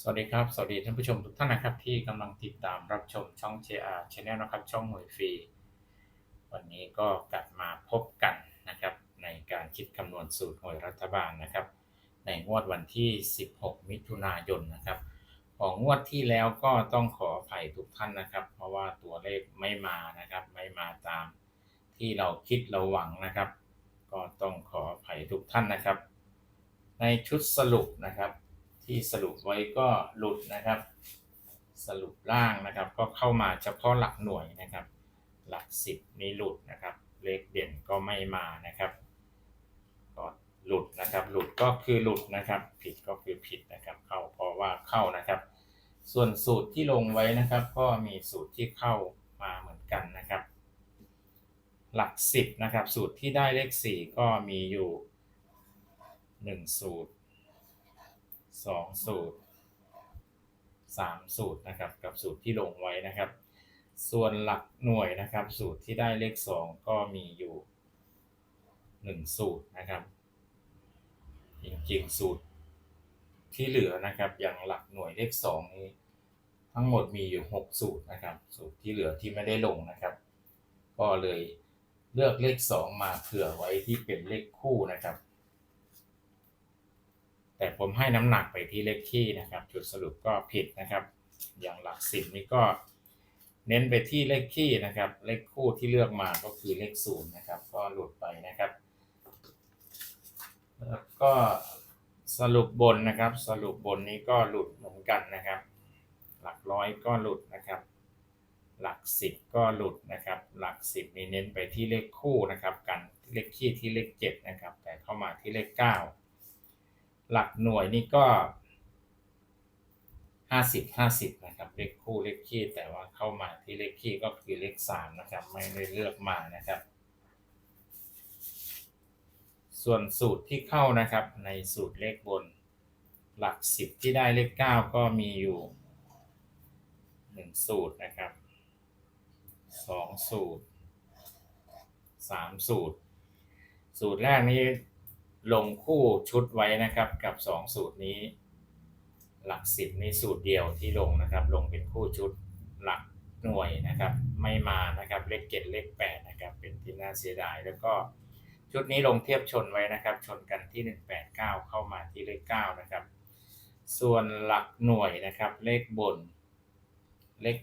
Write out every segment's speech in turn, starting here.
สวัสดีครับ สวัสดีท่านผู้ชมทุกท่านนะครับ ที่กำลังติดตามรับชมช่อง JR Channel นะครับ ช่องหน่วยฟรี วันนี้ก็กลับมาพบกันนะครับ ในการคิดคำนวณสูตรหน่วยรัฐบาลนะครับ ในงวดวันที่ 16 มิถุนายนนะครับ ของงวดที่แล้วก็ต้องขออภัยทุกท่านนะครับ เพราะว่าตัวเลขไม่มานะครับ ไม่มาตามที่เราคิดเราหวังนะครับ ก็ต้องขออภัยทุกท่านนะครับ ในชุดสรุปนะครับ ที่สรุปไว้ก็หลุดนะครับ สรุปล่างนะครับ ก็เข้ามาเฉพาะหลักหน่วยนะครับ หลักสิบนี้หลุดนะครับ เลขเด่นก็ไม่มานะครับก็หลุดนะครับ หลุดก็คือหลุดนะครับ ผิดก็คือผิดนะครับ เข้าเพราะว่าเข้านะครับ ส่วนสูตรที่ลงไว้นะครับ ก็มีสูตรที่เข้ามาเหมือนกันนะครับ หลักสิบนะครับ สูตรที่ได้เลขสี่ก็มีอยู่หนึ่งสูตร สองสูตรสามสูตรนะครับกับสูตรที่ลงไว้นะครับ ส่วนหลักหน่วยนะครับ สูตรที่ได้เลขสองก็มีอยู่หนึ่งสูตรนะครับ จริงๆสูตรที่เหลือนะครับอย่างหลักหน่วยเลขสองนี้ทั้งหมดมีอยู่หกสูตรนะครับ สูตรที่เหลือที่ไม่ได้ลงนะครับ ก็เลยเลือกเลขสองมาเผื่อไว้ที่เป็นเลขคู่นะครับ แต่ผมให้น้ำหนักไปที่เลขคี่นะครับ จุดสรุปก็ผิดนะครับ อย่างหลักสิบนี่ก็เน้นไปที่เลขคี่นะครับ เลขคู่ที่เลือกมาก็คือเลขศูนย์นะครับ ก็หลุดไปนะครับ แล้วก็สรุปบนนะครับ สรุปบนนี้ก็หลุดเหมือนกันนะครับ หลักร้อยก็หลุดนะครับ หลักสิบก็หลุดนะครับ หลักสิบนี่เน้นไปที่เลขคู่นะครับ กันเลขคี่ที่เลขเจ็ดนะครับ แต่เข้ามาที่เลขเก้า หลักหน่วยนี่ก็ห้าสิบห้าสิบนะครับ เลขคู่เลขคี่แต่ว่าเข้ามาที่เลขคี่ก็คือเลขสามนะครับ ไม่ได้เลือกมานะครับ ส่วนสูตรที่เข้านะครับ ในสูตรเลขบนหลักสิบที่ได้เลขเก้าก็มีอยู่หนึ่งสูตรนะครับสองสูตรสามสูตร สูตรแรกนี้ ลงคู่ชุดไว้นะครับกับ 2 สูตรนี้ หลักสิบนี่สูตรเดียวที่ลงนะครับ ลงเป็นคู่ชุดหลักหน่วยนะครับ ไม่มานะครับเลขเจ็ดเลขแปดนะครับ เป็นที่น่าเสียดาย แล้วก็ชุดนี้ลงเทียบชนไว้นะครับ ชนกันที่ 189 เข้ามาที่เลข9นะครับ ส่วนหลักหน่วยนะครับ เลขบนเลข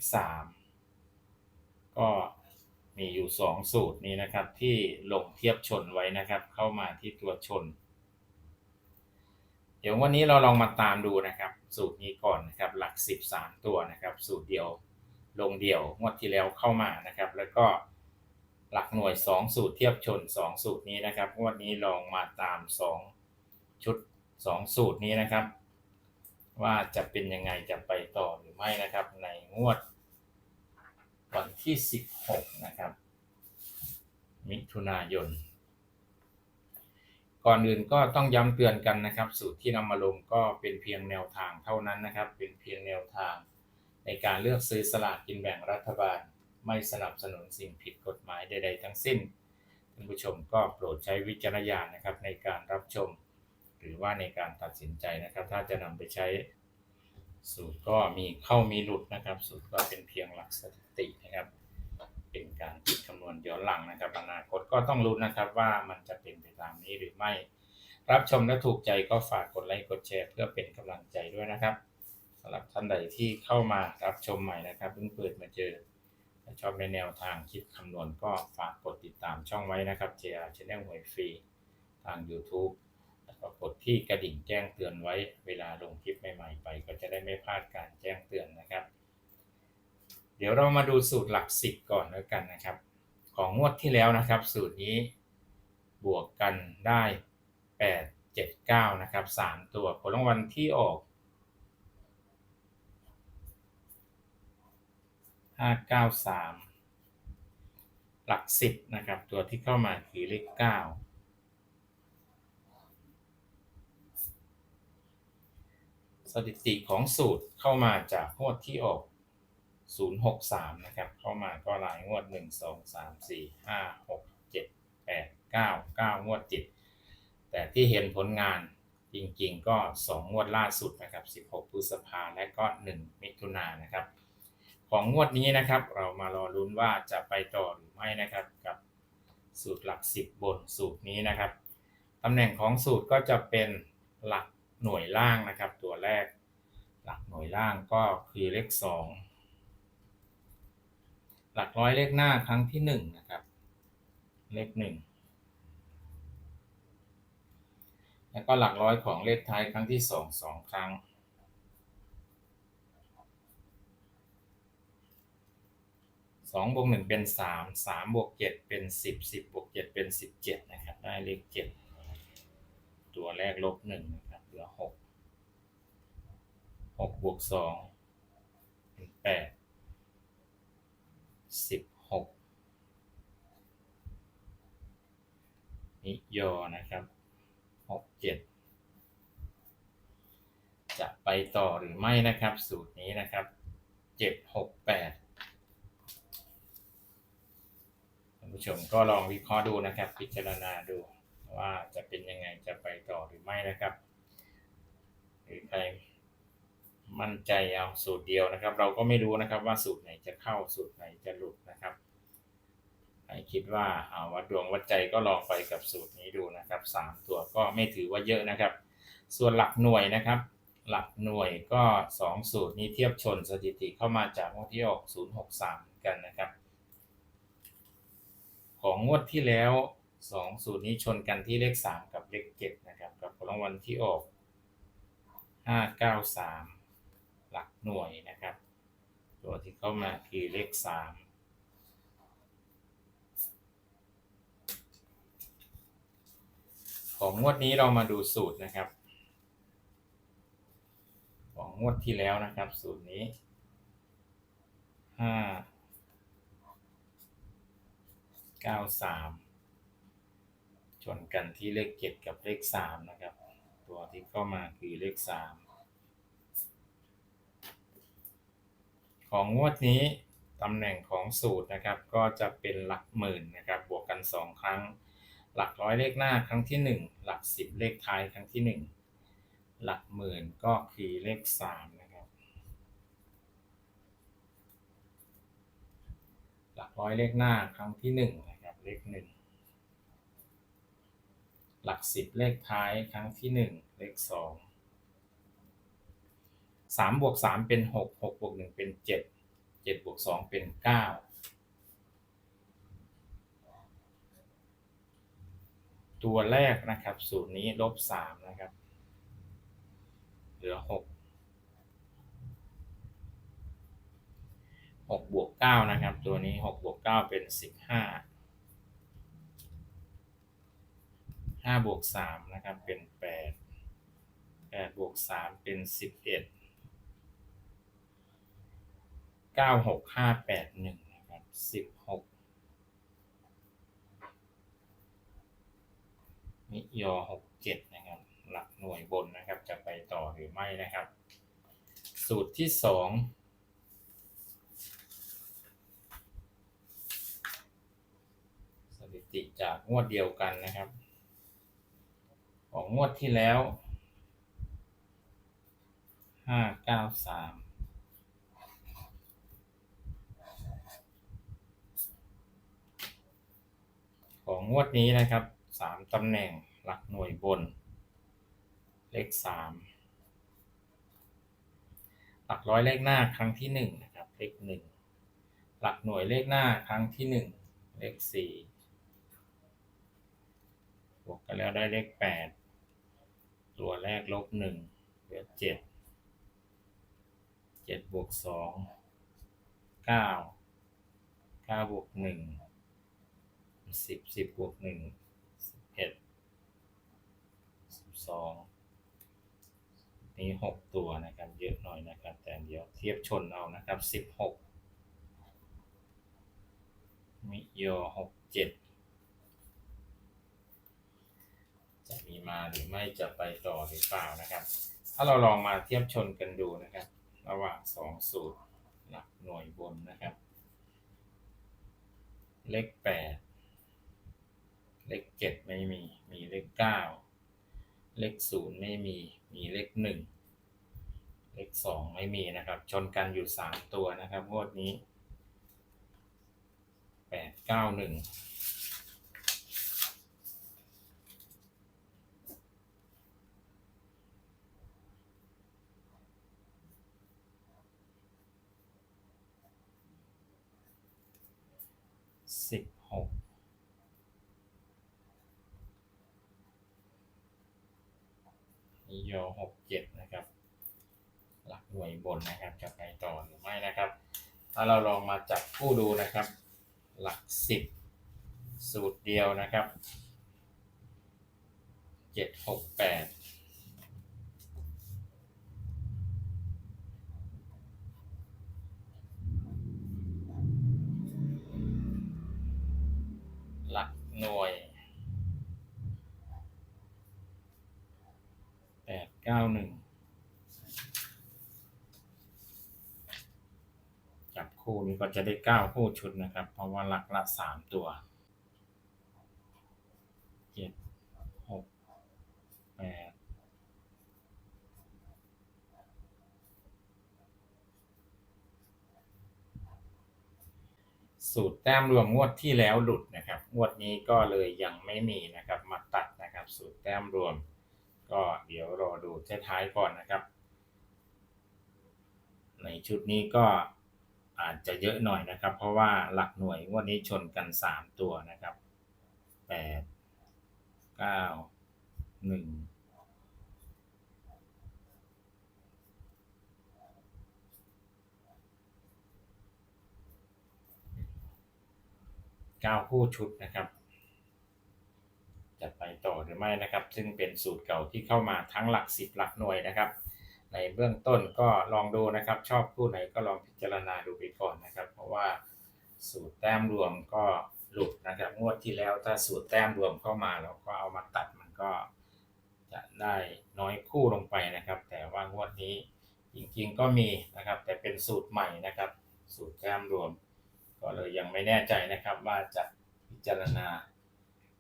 3 ก็ มีอยู่ 2 สูตรนี้นะครับ ที่ลงเทียบชนไว้นะครับ เข้ามาที่ตัวชน เดี๋ยววันนี้เราลองมาตามดูนะครับ สูตรนี้ก่อนนะครับ หลัก 13 ตัวนะครับ สูตรเดียวลงเดียวงวดที่แล้วเข้ามานะครับ แล้วก็หลักหน่วย 2 สูตรเทียบชน 2 สูตรนี้นะครับงวดนี้ลองมาตาม 2 ชุด 2 สูตรนี้นะครับ ว่าจะเป็นยังไงจะไปต่อหรือไม่นะครับ ในงวด วันที่ 16 นะครับ มิถุนายน ก่อนอื่นก็ต้องย้ำเตือนกันนะครับ สูตรที่นำมาลงก็เป็นเพียงแนวทางเท่านั้นนะครับ เป็นเพียงแนวทาง ในการเลือกซื้อสลากกินแบ่งรัฐบาล ไม่สนับสนุนสิ่งผิดกฎหมายใด ๆ ทั้งสิ้นท่านผู้ชมก็โปรดใช้วิจารณญาณนะครับในการรับชม หรือว่าในการตัดสินใจนะครับ ถ้าจะนำไปใช้ สูตรก็มีเข้ามีหลุดนะครับ สูตรก็เป็นเพียงหลักสถิตินะครับ เป็นการคิดคำนวณย้อนหลังนะครับ อนาคตก็ต้องรู้นะครับว่ามันจะเป็นไปตามนี้หรือไม่ รับชมและถูกใจก็ฝากกดไลค์กดแชร์เพื่อเป็นกำลังใจด้วยนะครับสำหรับท่านใดที่เข้ามารับชมใหม่นะครับเพิ่งเปิดมาเจอชอบในแนวทางคิดคำนวณก็ฝากกดติดตามช่องไว้นะครับ JR Channel หวยฟรีทาง YouTube แล้วก็กดที่กระดิ่งแจ้งเตือนไว้เวลาลงคลิปใหม่ๆไป ก็จะได้ไม่พลาดการแจ้งเตือนนะครับ เดี๋ยวเรามาดูสูตรหลักสิบก่อนแล้วกันนะครับ ของงวดที่แล้วนะครับ สูตรนี้บวกกันได้ 8 7 9นะครับ3ตัวผลรางวัลที่ออก5 9 3 หลัก 10 นะครับ ตัวที่เข้ามาคือเลข 9 สถิติของสูตรเข้ามาจากงวดที่ออก 063 นะครับ เข้ามาก็หลายงวด 1 2 3 4 5 6 7 8 9 9 งวดติด แต่ที่เห็นผลงานจริงๆ ก็สองงวดล่าสุดนะครับ 16 พฤษภาและก็ 1 มิถุนายนนะครับ ของงวดนี้นะครับ เรามารอลุ้นว่าจะไปต่อหรือไม่นะครับกับสูตรหลัก 10 บนสูตรนี้นะครับตำแหน่งของสูตรก็จะเป็นหลัก หน่วยล่างนะครับ ตัวแรก หลักหน่วยล่างก็คือเลข 2 หลักร้อยเลขหน้าครั้งที่1นะครับเลข1แล้วก็หลักร้อยของเลขท้ายครั้งที่ 2 2 ครั้งสองบวกหนึ่งเป็นสามสามบวกเจ็ดเป็นสิบสิบบวกเจ็ดเป็นสิบเจ็ดนะครับ ได้เลขเจ็ดตัวแรกลบหนึ่งนะครับ เหลือหกหกบวกสองเป็นแปดสิบหกนิยอนะครับหกเจ็ดจะไปต่อหรือไม่นะครับ สูตรนี้นะครับเจ็ดหกแปดท่านผู้ชมก็ลองวิเคราะห์ดูนะครับ พิจารณาดูว่าจะเป็นยังไงจะไปต่อหรือไม่นะครับ รือใครมั่นใจเอาสูตรเดียวนะครับ เราก็ไม่รู้นะครับว่าสูตรไหนจะเข้าสูตรไหนจะหลุดนะครับใครคิดว่าเอาวัดดวงวัดใจก็ลองไปกับสูตรนี้ดูนะครับสามตัวก็ไม่ถือว่าเยอะนะครับ ส่วนหลักหน่วยนะครับ หลักหน่วยก็สองสูตรนี้เทียบชนสถิติเข้ามาจากงวดที่ออก063 กันนะครับ ของงวดที่แล้วสองสูตรนี้ชนกันที่เลขสามกับเลขเจ็ดนะครับกับรางวัลที่ออก ห้าเก้าสามหลักหน่วยนะครับ ตัวที่เข้ามาคือเลขสามของงวดนี้เรามาดูสูตรนะครับ ของงวดที่แล้วนะครับ สูตรนี้ห้าเก้าสามชนกันที่เลขเจ็ดกับเลขสามนะครับ ตัวที่เข้ามาคือเลขสามของงวดนี้ตำแหน่งของสูตรนะครับ ก็จะเป็นหลักหมื่นนะครับ บวกกันสองครั้ง หลักร้อยเลขหน้าครั้งที่หนึ่งหลักสิบเลขท้ายครั้งที่หนึ่งหลักหมื่นก็คือเลขสามนะครับ หลักร้อยเลขหน้าครั้งที่หนึ่งนะครับเลขหนึ่ง หลักสิบเลขท้ายครั้งที่หนึ่งเลขสองสามบวกสามเป็นหกหกบวกหนึ่งเป็นเจ็ดเจ็ดบวกสองเป็นเก้าตัวแรกนะครับสูตรนี้ลบสามนะครับ เหลือหกหกบวกเก้านะครับ ตัวนี้หกบวกเก้าเป็นสิบห้า ห้าบวกสามนะครับเป็นแปดแปดบวกสามเป็นสิบเอ็ดเก้าหกห้าแปดหนึ่งนะครับสิบหกนิยอหกเจ็ดนะครับ หลักหน่วยบนนะครับจะไปต่อหรือไม่นะครับ สูตรที่สองสถิติจากงวดเดียวกันนะครับ ของงวดที่แล้วห้าเก้าสามของงวดนี้นะครับสามตำแหน่งหลักหน่วยบน เลขสามหลักร้อยเลขหน้าครั้งที่หนึ่งนะครับเลขหนึ่งหลักหน่วยเลขหน้าครั้งที่หนึ่งเลขสี่บวกกันแล้วได้เลขแปด ตัวแรกลบหนึ่งเหลือเจ็ดเจ็ดบวกสองเก้าเก้าบวกหนึ่งสิบสิบบวกหนึ่งสิบเอ็ดสิบสองนี่หกตัวนะครับเยอะหน่อยนะครับ แต่เดี๋ยวเทียบชนเอานะครับสิบหกมิโยหกเจ็ด จะมีมาหรือไม่จะไปต่อหรือเปล่านะครับ ถ้าเราลองมาเทียบชนกันดูนะครับ ระหว่างสองสูตรหลักหน่วยบนนะครับ เลขแปดเลขเจ็ดไม่มี มีเลขเก้าเลขศูนย์ไม่มี มีเลขหนึ่งเลขสองไม่มีนะครับ ชนกันอยู่สามตัวนะครับงวดนี้แปดเก้าหนึ่ง สิบหกโยหกเจ็ดนะครับ หลักหน่วยบนนะครับจะไปต่อหรือไม่นะครับ ถ้าเราลองมาจับคู่ดูนะครับ หลักสิบสูตรเดียวนะครับเจ็ดหกแปด หน่วยแปดเก้าหนึ่งจับคู่นี้ก็จะได้เก้าคู่ชุดนะครับ เพราะว่าหลักละสามตัวเจ็ดหกแปด สูตรแต้มรวมงวดที่แล้วหลุดนะครับ งวดนี้ก็เลยยังไม่มีนะครับ มาตัดนะครับ สูตรแต้มรวม ก็เดี๋ยวรอดูท้ายๆก่อนนะครับ ในชุดนี้ก็อาจจะเยอะหน่อยนะครับ เพราะว่าหลักหน่วยงวดนี้ชนกันสามตัวนะครับแปด เก้าคู่ชุดนะครับ จะไปต่อหรือไม่นะครับ ซึ่งเป็นสูตรเก่าที่เข้ามาทั้งหลักสิบหลักหน่วยนะครับ ในเบื้องต้นก็ลองดูนะครับ ชอบคู่ไหนก็ลองพิจารณาดูไปก่อนนะครับ เพราะว่าสูตรแต้มรวมก็หลุดนะครับ งวดที่แล้วถ้าสูตรแต้มรวมเข้ามาเราก็เอามาตัดมันก็จะได้น้อยคู่ลงไปนะครับ แต่ว่างวดนี้จริงๆก็มีนะครับ แต่เป็นสูตรใหม่นะครับ สูตรแต้มรวม ก็เลยยังไม่แน่ใจนะครับว่าจะพิจารณา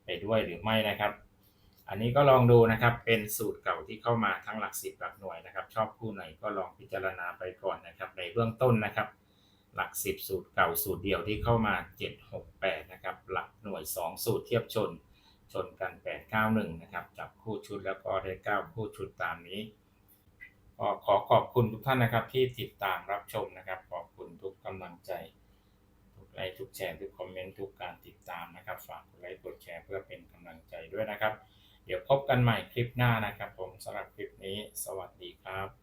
ไปด้วยหรือไม่นะครับ อันนี้ก็ลองดูนะครับเป็นสูตรเก่าที่เข้ามาทั้งหลักสิบหลักหน่วยนะครับ ชอบคู่ไหนก็ลองพิจารณาไปก่อนนะครับ ในเบื้องต้นนะครับ หลักสิบสูตรเก่าสูตรเดียวที่เข้ามาเจ็ดหกแปดนะครับหลักหน่วยสองสูตรเทียบชน ชนกันแปดเก้าหนึ่งนะครับจับคู่ชุดแล้วก็ได้เก้าคู่ชุดตามนี้ขอขอบคุณทุกท่านนะครับที่ติดตามรับชมนะครับ ขอบคุณทุกกำลังใจ ไลค์ทุกแชร์ทุกคอมเมนต์ทุกการติดตามนะครับ ฝากกดไลค์กดแชร์เพื่อเป็นกำลังใจด้วยนะครับ เดี๋ยวพบกันใหม่คลิปหน้านะครับ ผมสำหรับคลิปนี้ สวัสดีครับ